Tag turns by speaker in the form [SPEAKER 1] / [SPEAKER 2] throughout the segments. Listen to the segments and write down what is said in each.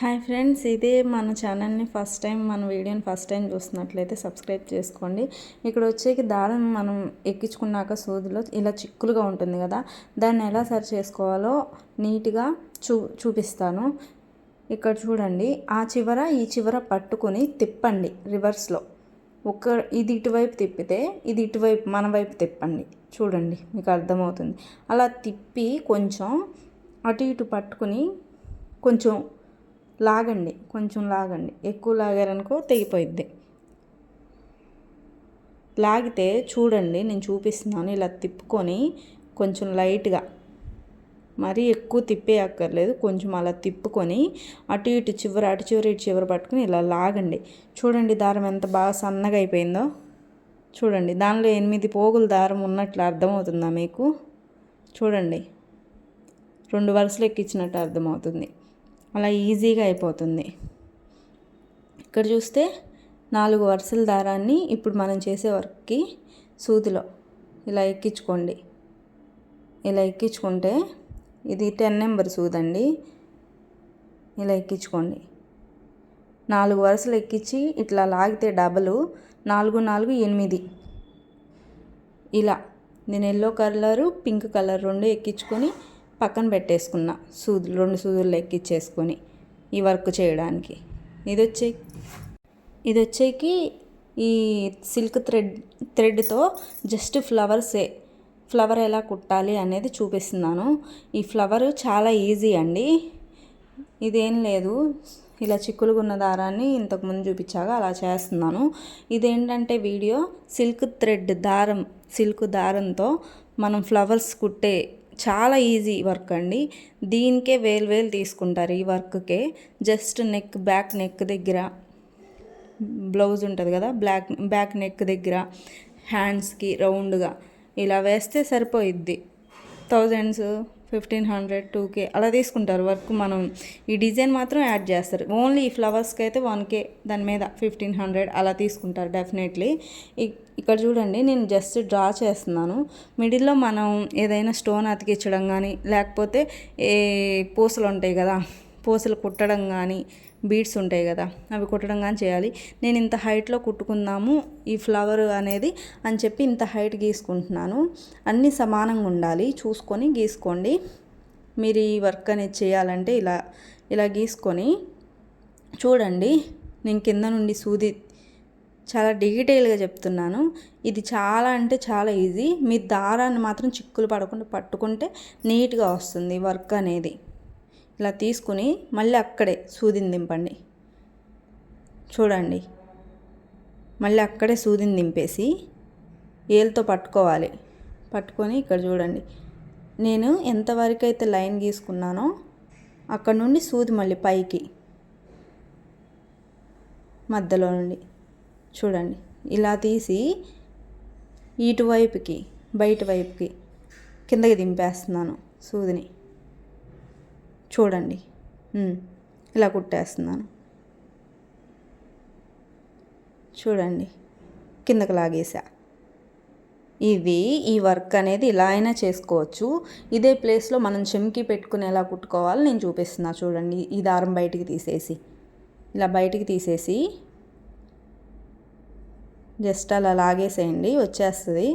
[SPEAKER 1] Hi friends ఇదే మన ఛానల్ని ఫస్ట్ టైం మన వీడియోని ఫస్ట్ టైం చూస్తున్నట్లయితే సబ్స్క్రైబ్ చేసుకోండి. ఇక్కడ వచ్చేకి దారం మనం ఎక్కించుకున్నాక సూదిలో ఇలా చిక్కులుగా ఉంటుంది కదా దాన్ని ఎలా సరి చేసుకోవాలో నీట్గా చూ చూపిస్తాను. ఇక్కడ చూడండి ఆ చివర ఈ చివర పట్టుకొని తిప్పండి రివర్స్లో. ఒక ఇది ఇటువైపు తిప్పితే ఇది ఇటువైపు మన వైపు తిప్పండి. చూడండి మీకు అర్థమవుతుంది. అలా తిప్పి కొంచెం అటు ఇటు పట్టుకుని కొంచెం లాగండి కొంచెం లాగండి. ఎక్కువ లాగారనుకో తెగిపోయిద్ది. లాగితే చూడండి నేను చూపిస్తున్నాను. ఇలా తిప్పుకొని కొంచెం లైట్గా మరీ ఎక్కువ తిప్పే అక్కర్లేదు. కొంచెం అలా తిప్పుకొని అటు ఇటు చివర అటు చివర ఇటు చివర పట్టుకుని ఇలా లాగండి. చూడండి దారం ఎంత బాగా సన్నగా అయిపోయిందో. చూడండి దానిలో ఎనిమిది పోగుల దారం ఉన్నట్లు అర్థమవుతుందా మీకు? చూడండి రెండు వరుసలు ఎక్కించినట్టు అర్థమవుతుంది. అలా ఈజీగా అయిపోతుంది. ఇక్కడ చూస్తే నాలుగు వరుసల దారాన్ని ఇప్పుడు మనం చేసే వర్క్కి సూదిలో ఇలా ఎక్కించుకోండి. ఇలా ఎక్కించుకుంటే ఇది టెన్ నెంబర్ సూదండి. ఇలా ఎక్కించుకోండి. నాలుగు వరుసలు ఎక్కించి ఇట్లా లాగితే డబలు నాలుగు నాలుగు ఎనిమిది. ఇలా నేను ఎల్లో కలరు పింక్ కలర్ రెండు ఎక్కించుకొని పక్కన పెట్టేసుకున్న. సూదులు రెండు సూదులు ఎక్కిచ్చేసుకొని ఈ వర్క్ చేయడానికి. ఇది వచ్చే ఇది వచ్చేకి ఈ సిల్క్ థ్రెడ్ థ్రెడ్తో జస్ట్ ఫ్లవర్సే. ఫ్లవర్ ఎలా కుట్టాలి అనేది చూపిస్తున్నాను. ఈ ఫ్లవర్ చాలా ఈజీ అండి. ఇదేం లేదు. ఇలా చిక్కులుగా ఉన్న దారాన్ని ఇంతకుముందు చూపించాగా అలా చేస్తున్నాను. ఇదేంటంటే వీడియో సిల్క్ థ్రెడ్ దారం సిల్క్ దారంతో మనం ఫ్లవర్స్ కుట్టే చాలా ఈజీ వర్క్ అండి. దీనికే వేలు వేలు తీసుకుంటారు ఈ వర్క్కే జస్ట్ నెక్ బ్యాక్ నెక్ దగ్గర. బ్లౌజ్ ఉంటుంది కదా బ్లాక్ బ్యాక్ నెక్ దగ్గర. హ్యాండ్స్కి రౌండ్గా ఇలా వేస్తే సరిపోయిద్ది. Thousands fifteen hundred two K అలా తీసుకుంటారు వర్క్ మనం. ఈ డిజైన్ మాత్రం యాడ్ చేస్తారు. ఓన్లీ ఈ ఫ్లవర్స్కి అయితే వన్ కే దాని మీద ఫిఫ్టీన్ హండ్రెడ్ అలా తీసుకుంటారు డెఫినెట్లీ. ఇక్కడ చూడండి నేను జస్ట్ డ్రా చేస్తున్నాను. మిడిల్లో మనం ఏదైనా స్టోన్ అతికించడం కానీ లేకపోతే ఏ పూసలు ఉంటాయి కదా పూసలు కుట్టడం కానీ బీడ్స్ ఉంటాయి కదా అవి కుట్టడం కానీ చేయాలి. నేను ఇంత హైట్లో కుట్టుకుందాము ఈ ఫ్లవర్ అనేది అని చెప్పి ఇంత హైట్ గీసుకుంటున్నాను. అన్నీ సమానంగా ఉండాలి. చూసుకొని గీసుకోండి. మీరు ఈ వర్క్ అనేది చేయాలంటే ఇలా ఇలా గీసుకొని చూడండి. నేను కింద నుండి సూది చాలా డీటెయిల్గా చెప్తున్నాను. ఇది చాలా అంటే చాలా ఈజీ. మీ దారాన్ని మాత్రం చిక్కులు పడకుండా పట్టుకుంటే నీట్గా వస్తుంది వర్క్ అనేది. ఇలా తీసుకుని మళ్ళీ అక్కడే సూదిని దింపండి. చూడండి. మళ్ళీ అక్కడే సూదిని దింపేసి ఏలుతో పట్టుకోవాలి. పట్టుకొని ఇక్కడ చూడండి. నేను ఎంతవరకు అయితే లైన్ గీసుకున్నానో అక్కడ నుండి సూది మళ్ళీ పైకి మధ్యలో నుండి. చూడండి. ఇలా తీసి ఇటువైపుకి బయట వైపుకి కిందకి దింపేస్తున్నాను సూదిని. చూడండి. ఇలా కుట్టేస్తున్నాను. చూడండి. కిందకి లాగేసా. ఇవి ఈ వర్క్ అనేది ఇలా అయినా చేసుకోవచ్చు. ఇదే ప్లేస్లో మనం చెమ్కి పెట్టుకుని ఎలా కుట్టుకోవాలో. నేను చూపిస్తున్నా చూడండి. ఈ దారం బయటికి తీసేసి. ఇలా బయటికి తీసేసి జస్ట్ అలా లాగేసేయండి. వచ్చేస్తుంది.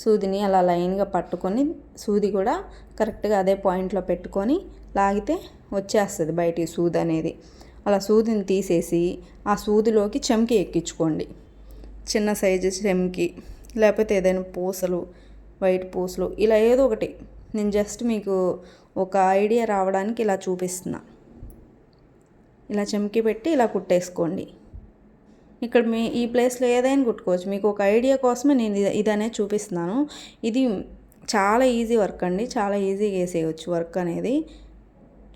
[SPEAKER 1] సూదిని అలా లైన్గా పట్టుకొని సూది కూడా కరెక్ట్గా అదే పాయింట్లో పెట్టుకొని లాగితే వచ్చేస్తుంది బయటికి సూది అనేది. అలా సూదిని తీసేసి ఆ సూదిలోకి చెంకి ఎక్కించుకోండి. చిన్న సైజు చెంకి లేకపోతే ఏదైనా పూసలు వైట్ పూసలు ఇలా ఏదో ఒకటి. నేను జస్ట్ మీకు ఒక ఐడియా రావడానికి ఇలా చూపిస్తున్నా. ఇలా చెంకి పెట్టి ఇలా కుట్టేసుకోండి. ఇక్కడ మీ ఈ ప్లేస్లో ఏదైనా కుట్టుకోవచ్చు. మీకు ఒక ఐడియా కోసమే నేను ఇది అనేది చూపిస్తున్నాను. ఇది చాలా ఈజీ వర్క్ అండి. చాలా ఈజీగా వేసేయచ్చు వర్క్ అనేది.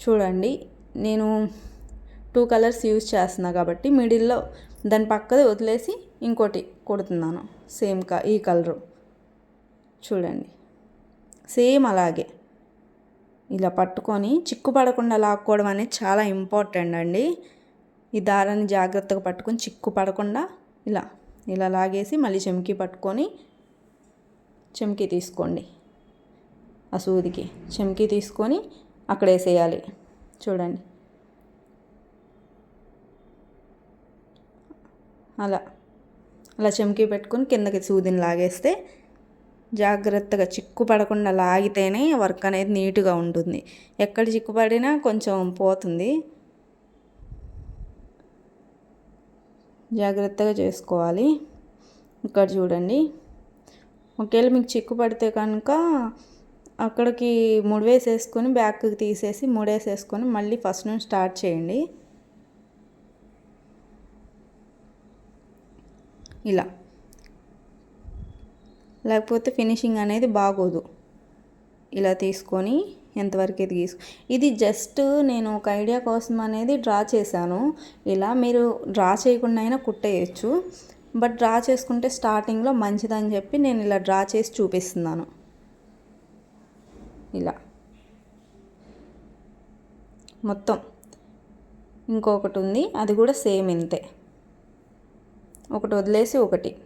[SPEAKER 1] చూడండి నేను టూ కలర్స్ యూజ్ చేస్తున్నా కాబట్టి మిడిల్లో దాని పక్కది వదిలేసి ఇంకోటి కొడుతున్నాను. సేమ్ క ఈ కలరు. చూడండి సేమ్ అలాగే. ఇలా పట్టుకొని చిక్కు పడకుండా లాక్కోవడం అనేది చాలా ఇంపార్టెంట్ అండి. ఈ దారాన్ని జాగ్రత్తగా పట్టుకొని చిక్కు పడకుండా ఇలా ఇలా లాగేసి మళ్ళీ చెంకి పట్టుకొని చెమ్కి తీసుకోండి. ఆ సూదికి చెమ్కి తీసుకొని అక్కడ వేసేయాలి. చూడండి. అలా అలా చెమ్కి పెట్టుకొని కిందకి సూదిని లాగేస్తే జాగ్రత్తగా చిక్కు పడకుండా లాగితేనే వర్క్ అనేది నీట్గా ఉంటుంది. ఎక్కడ చిక్కుపడినా కొంచెం పోతుంది. జాగ్రత్తగా చేసుకోవాలి. ఇక్కడ చూడండి. ఒకవేళ మీకు చిక్కు పడితే కనుక అక్కడికి ముడివేసేసుకొని బ్యాక్కి తీసేసి ముడేసేసుకొని మళ్ళీ ఫస్ట్ నుంచి స్టార్ట్ చేయండి. ఇలా. లేకపోతే ఫినిషింగ్ అనేది బాగోదు. ఇలా తీసుకొని ఎంతవరకు ఇది గీసు ఇది జస్ట్ నేను ఒక ఐడియా కోసం అనేది డ్రా చేశాను. ఇలా మీరు డ్రా చేయకుండా అయినా కుట్టేయచ్చు. బట్ డ్రా చేసుకుంటే స్టార్టింగ్లో మంచిదని చెప్పి నేను ఇలా డ్రా చేసి చూపిస్తున్నాను. ఇలా. మొత్తం. ఇంకొకటి ఉంది. అది కూడా సేమ్ ఇంతే. ఒకటి వదిలేసి ఒకటి.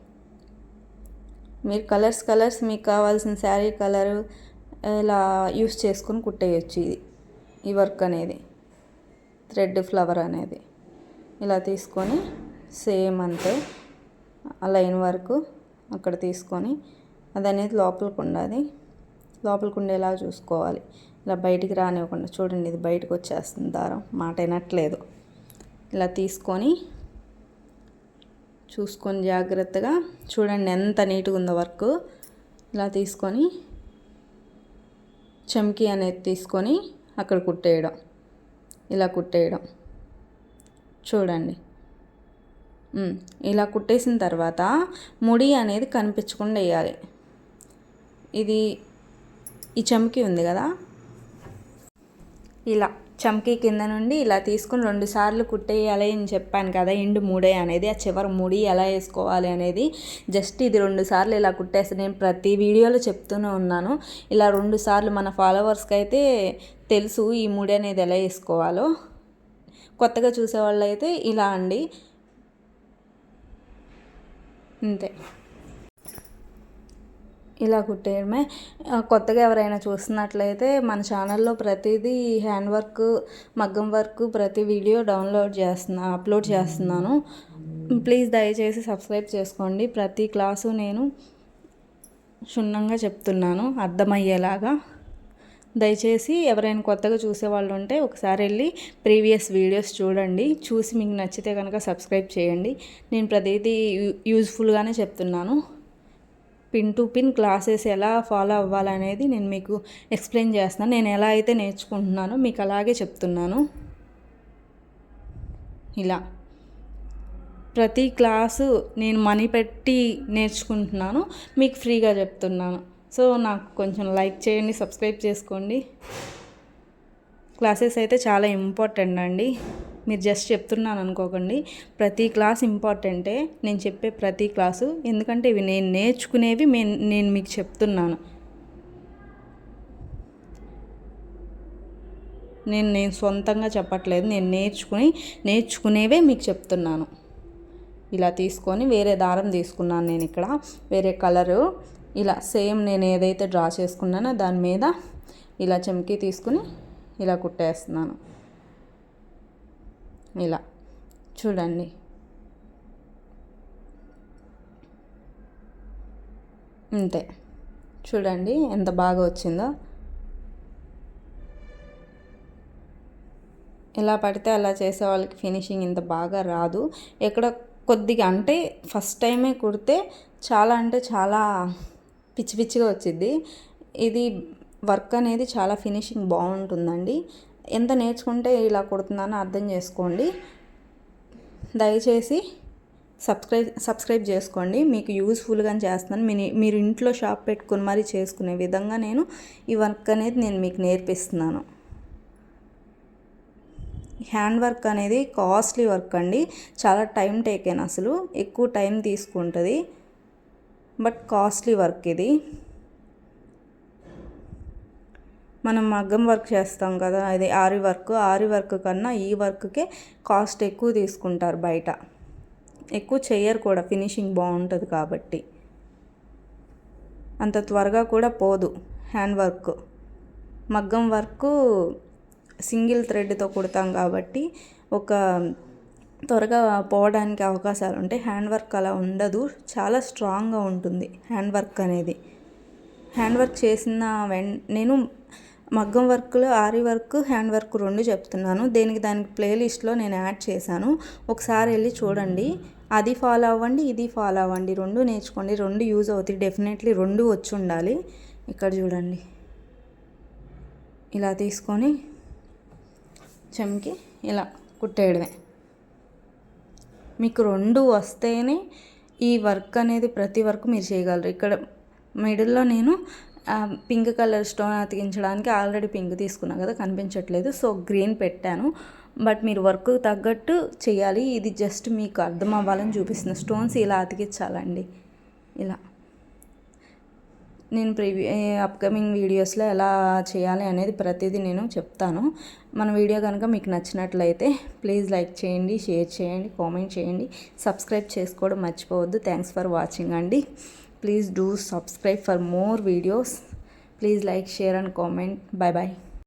[SPEAKER 1] మీరు కలర్స్ కలర్స్ మీకు కావాల్సిన శారీ కలరు ఇలా యూస్ చేసుకొని కుట్టేయచ్చు ఇది. ఈ వర్క్ అనేది. థ్రెడ్ ఫ్లవర్ అనేది. ఇలా తీసుకొని సేమ్ అంతే. ఆ లైన్ వరకు అక్కడ తీసుకొని అది అనేది లోపలికి ఉండాలి. లోపలికి ఉండేలా చూసుకోవాలి. ఇలా బయటికి రానివ్వకుండా చూడండి ఇది బయటకు వచ్చేస్తుంది దారం. మాట వినట్లేదు. ఇలా తీసుకొని చూసుకొని జాగ్రత్తగా చూడండి ఎంత నీట్గా ఉందో వర్క్. ఇలా తీసుకొని చమ్కీ అనేది తీసుకొని అక్కడ కుట్టేయడం. ఇలా కుట్టేయడం. చూడండి. ఇలా కుట్టేసిన తర్వాత ముడి అనేది కనిపించకుండా వేయాలి. ఇది ఈ చమ్కీ ఉంది కదా? ఇలా. చమ్కీ కింద నుండి ఇలా తీసుకుని రెండు సార్లు కుట్టేయాలి అని చెప్పాను కదా ఎండు మూడే అనేది ఆ చివరి ముడి ఎలా వేసుకోవాలి అనేది జస్ట్ ఇది రెండు సార్లు ఇలా కుట్టేస్తే నేను ప్రతి వీడియోలో చెప్తూనే ఉన్నాను. ఇలా రెండు సార్లు మన ఫాలోవర్స్కి అయితే తెలుసు ఈ ముడి అనేది ఎలా వేసుకోవాలో. కొత్తగా చూసేవాళ్ళు అయితే ఇలా అండి. అంతే. ఇలా కుట్టేయడమే. కొత్తగా ఎవరైనా చూస్తున్నట్లయితే మన ఛానల్లో ప్రతిదీ హ్యాండ్ వర్క్ మగ్గం వర్క్ ప్రతి వీడియో డౌన్లోడ్ చేస్తున్నా అప్లోడ్ చేస్తున్నాను. ప్లీజ్ దయచేసి సబ్స్క్రైబ్ చేసుకోండి. ప్రతి క్లాసు నేను క్షుణ్ణంగా చెప్తున్నాను అర్థమయ్యేలాగా. దయచేసి ఎవరైనా కొత్తగా చూసేవాళ్ళు ఉంటే ఒకసారి వెళ్ళి ప్రీవియస్ వీడియోస్ చూడండి. చూసి మీకు నచ్చితే కనుక సబ్స్క్రైబ్ చేయండి. నేను ప్రతిదీ యూజ్ఫుల్గానే చెప్తున్నాను. పిన్ టు పిన్ క్లాసెస్ ఎలా ఫాలో అవ్వాలనేది నేను మీకు ఎక్స్ప్లెయిన్ చేస్తున్నాను. నేను ఎలా అయితే నేర్చుకుంటున్నానో మీకు అలాగే చెప్తున్నాను. ఇలా. ప్రతి క్లాసు నేను మనీ పెట్టి నేర్చుకుంటున్నాను. మీకు ఫ్రీగా చెప్తున్నాను. సో నాకు కొంచెం లైక్ చేయండి సబ్స్క్రైబ్ చేసుకోండి. క్లాసెస్ అయితే చాలా ఇంపార్టెంట్ అండి. మీరు జస్ట్ చెప్తున్నాను అనుకోకండి. ప్రతి క్లాస్ ఇంపార్టెంటే నేను చెప్పే ప్రతి క్లాసు. ఎందుకంటే ఇవి నేను నేర్చుకునేవి నేను మీకు చెప్తున్నాను. నేను నేను సొంతంగా చెప్పట్లేదు. నేను నేర్చుకుని నేర్చుకునేవే మీకు చెప్తున్నాను. ఇలా తీసుకొని వేరే దారం తీసుకున్నాను నేను ఇక్కడ. వేరే కలరు. ఇలా సేమ్ నేను ఏదైతే డ్రా చేసుకున్నానో దాని మీద ఇలా చెంకి తీసుకుని ఇలా కుట్టేస్తున్నాను. ఇలా. చూడండి. అంతే చూడండి ఎంత బాగా వచ్చిందో. ఎలా పడితే అలా చేసే వాళ్ళకి ఫినిషింగ్ ఇంత బాగా రాదు. ఎక్కడ కొద్దిగా అంటే ఫస్ట్ టైమే కుడితే చాలా అంటే చాలా పిచ్చి పిచ్చిగా వచ్చింది ఇది వర్క్ అనేది చాలా ఫినిషింగ్ బాగుంటుందండి. ఎంత నేర్చుకుంటే ఇలా కొడుతుందని అర్థం చేసుకోండి. దయచేసి సబ్స్క్రైబ్ సబ్స్క్రైబ్ చేసుకోండి. మీకు యూజ్ఫుల్గా చేస్తున్నాను. మీ మీరు ఇంట్లో షాప్ పెట్టుకుని మరీ చేసుకునే విధంగా నేను ఈ వర్క్ అనేది నేను మీకు నేర్పిస్తున్నాను. హ్యాండ్ వర్క్ అనేది కాస్ట్లీ వర్క్ అండి. చాలా టైం టేకెన్ అసలు. ఎక్కువ టైం తీసుకుంటుంది. బట్ కాస్ట్లీ వర్క్ ఇది. మనం మగ్గం వర్క్ చేస్తాం కదా అది ఆరి వర్క్ ఆరి వర్క్ కన్నా ఈ వర్క్కే కాస్ట్ ఎక్కువ తీసుకుంటారు బయట. ఎక్కువ చేయరు కూడా ఫినిషింగ్ బాగుంటుంది కాబట్టి. అంత త్వరగా కూడా పోదు హ్యాండ్ వర్క్. మగ్గం వర్క్ సింగిల్ థ్రెడ్తో కుడతాం కాబట్టి ఒక త్వరగా పోవడానికి అవకాశాలు ఉంటాయి హ్యాండ్ వర్క్ అలా ఉండదు చాలా స్ట్రాంగ్గా ఉంటుంది హ్యాండ్ వర్క్ అనేది. హ్యాండ్ వర్క్ చేసిన వెన్ నేను మగ్గం వర్క్లో ఆరి వర్క్ హ్యాండ్ వర్క్ రెండు చెప్తున్నాను. దేనికి దానికి ప్లేలిస్ట్లో నేను యాడ్ చేశాను. ఒకసారి వెళ్ళి చూడండి. అది ఫాలో అవ్వండి ఇది ఫాలో అవ్వండి. రెండు నేర్చుకోండి. రెండు యూజ్ అవుతాయి. డెఫినెట్లీ రెండు వచ్చి ఉండాలి. ఇక్కడ చూడండి. ఇలా తీసుకొని చెంకి ఇలా కుట్టేయడమే. మీకు రెండు వస్తేనే ఈ వర్క్ అనేది ప్రతి వర్క్ మీరు చేయగలరు. ఇక్కడ మిడిల్లో నేను పింక్ కలర్ స్టోన్ అతికించడానికి ఆల్రెడీ పింక్ తీసుకున్నా కదా కనిపించట్లేదు. సో గ్రీన్ పెట్టాను. బట్ మీరు వర్క్ తగ్గట్టు చేయాలి. ఇది జస్ట్ మీకు అర్థం అవ్వాలని చూపిస్తున్న స్టోన్స్. ఇలా అతికించాలండి. ఇలా. నేను ప్రీవి అప్కమింగ్ వీడియోస్లో ఎలా చేయాలి అనేది ప్రతిదీ నేను చెప్తాను. మన వీడియో కనుక మీకు నచ్చినట్లయితే ప్లీజ్ లైక్ చేయండి షేర్ చేయండి కామెంట్ చేయండి. సబ్స్క్రైబ్ చేసుకోవడం మర్చిపోవద్దు. థ్యాంక్స్ ఫర్ వాచింగ్ అండి. Please do subscribe for more videos. Please like, share and comment. Bye bye.